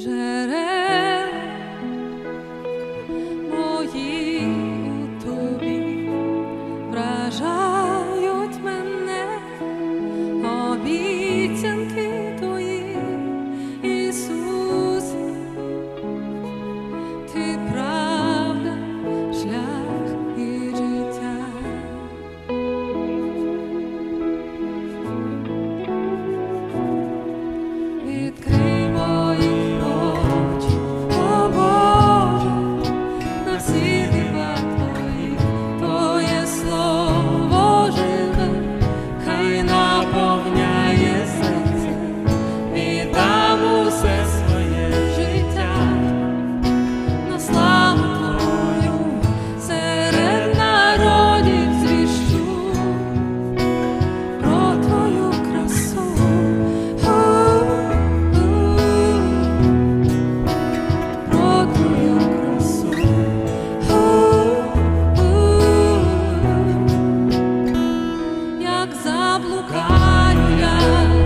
джерел мої тобі вражають мене обі. me é levanto. заблукаю я.